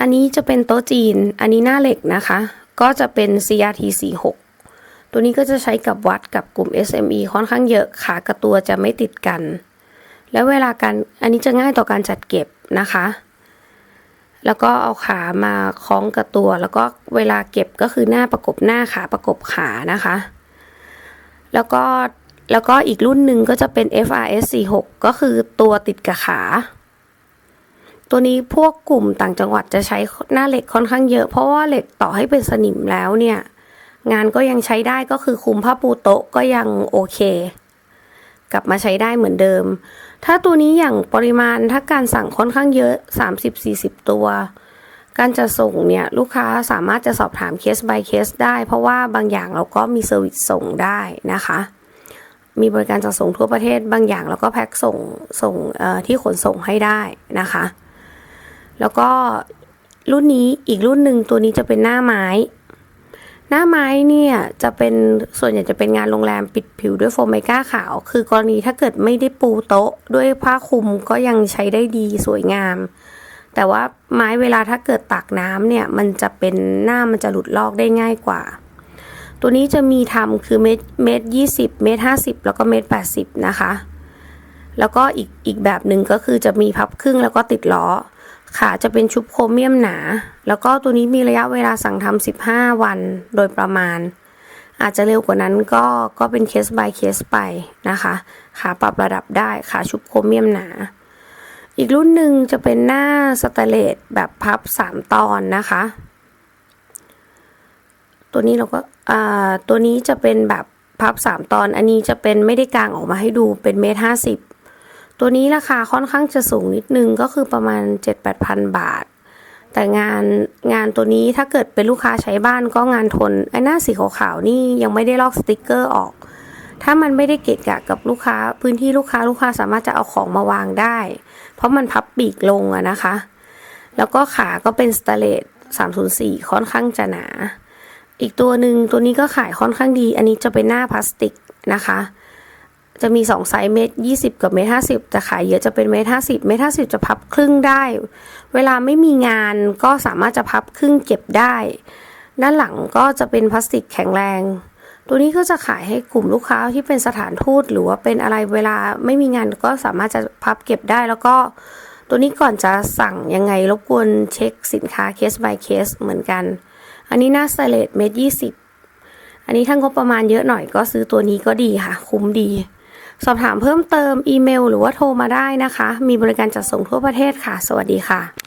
อันนี้จะเป็นโต๊ะจีน อันนี้หน้าเหล็กนะคะ ก็จะเป็น CRT 46ตัวนี้ก็จะใช้กับวัดกับกลุ่ม SME ค่อนข้างเยอะขากับตัวจะไม่ติดกัน แล้วเวลาการอันนี้จะง่ายต่อการจัดเก็บนะคะ แล้วก็เอาขามาคล้องกับตัว แล้วก็เวลาเก็บก็คือหน้าประกบหน้าขาประกบขานะคะ แล้วก็แล้วก็อีกรุ่นหนึ่งก็จะเป็น FRS 46ก็คือตัวติดกับขา ตัวนี้พวกกลุ่มต่างจังหวัดจะใช้หน้าเหล็กค่อนข้างเยอะ เพราะว่าเหล็กต่อให้เป็นสนิมแล้วเนี่ย งานก็ยังใช้ได้ก็คือคุมผ้าปูโต๊ะก็ยังโอเค กลับมาใช้ได้เหมือนเดิม ถ้าตัวนี้อย่างปริมาณถ้าการสั่งค่อนข้างเยอะ 30-40 ตัว การจะส่งเนี่ยลูกค้าสามารถจะสอบถามเคส by เคสได้ เพราะว่าบางอย่างเราก็มีเซอร์วิสส่งได้นะคะมีบริการจัดส่งทั่วประเทศบางอย่างเราก็แพ็คส่งส่งที่ขนส่งให้ได้นะคะ แล้วก็รุ่นนี้อีกรุ่นหนึ่งตัวนี้จะเป็นหน้าไม้ หน้าไม้เนี่ยจะเป็นส่วนใหญ่จะเป็นงานโรงแรมปิดผิวด้วยโฟมไมก้าขาว คือกรณีถ้าเกิดไม่ได้ปูโต๊ะ ด้วยผ้าคลุมก็ยังใช้ได้ดีสวยงาม แต่ว่าไม้เวลาถ้าเกิดตักน้ำเนี่ยมันจะเป็นหน้ามันจะหลุดลอกได้ง่ายกว่า ตัวนี้จะมีทำคือเมตรเมตรยี่สิบเมตรห้าสิบแล้วก็เมตรแปดสิบนะคะ แล้วก็อีกอีกแบบหนึ่งก็คือจะมีพับครึ่งแล้วก็ติดล้อ ขาจะเป็นชุบโครเมียมหนา แล้วก็ตัวนี้มีระยะเวลาสั่งทำ15 วันโดยประมาณ อาจจะเร็วกว่านั้นก็ก็เป็นเคส by เคสไปนะคะขาปรับระดับได้ขาชุบโครเมียมหนา อีกรุ่นหนึ่งจะเป็นหน้าสแตเลสแบบพับ 3 ตอนนะคะ ตัวนี้เราก็ตัวนี้จะเป็นแบบพับ 3 ตอน อันนี้จะเป็นไม่ได้กางออกมาให้ดูเป็นเมตรห้าสิบ ตัวนี้ราคาค่อนข้างจะสูงนิดนึงก็คือประมาณ 7-8พันบาท แต่งานงานตัวนี้ถ้าเกิดเป็นลูกค้าใช้บ้านก็งานทน ไอ้หน้าสีขาวๆนี่ยังไม่ได้ลอกสติกเกอร์ออก ถ้ามันไม่ได้เกะกะกับลูกค้า พื้นที่ลูกค้าลูกค้าสามารถจะเอาของมาวางได้ เพราะมันพับปีกลงอะนะคะ แล้วก็ขาก็เป็นสเตเลส304 ค่อนข้างจะหนา อีกตัวหนึ่งตัวนี้ก็ขายค่อนข้างดี อันนี้จะเป็นหน้าพลาสติกนะคะ จะมีสองไซส์เมตรยี่สิบกับเมตรห้าสิบแต่ขายเยอะจะเป็นเมตรห้าสิบเมตรห้าสิบจะพับครึ่งได้ เวลาไม่มีงานก็สามารถจะพับครึ่งเก็บได้ ด้านหลังก็จะเป็นพลาสติกแข็งแรง ตัวนี้ก็จะขายให้กลุ่มลูกค้าที่เป็นสถานทูตหรือว่าเป็นอะไรเวลาไม่มีงานก็สามารถจะพับเก็บได้แล้วก็ตัวนี้ก่อนจะสั่งยังไงรบกวนเช็คสินค้าเคส by เคสเหมือนกัน อันนี้หน้าสเลตเมตรยี่สิบอันนี้ถ้างบประมาณเยอะหน่อยก็ซื้อตัวนี้ก็ดีค่ะ คุ้มดี สอบถามเพิ่มเติมอีเมล หรือว่าโทรมาได้นะคะ มีบริการจัดส่งทั่วประเทศค่ะ สวัสดีค่ะ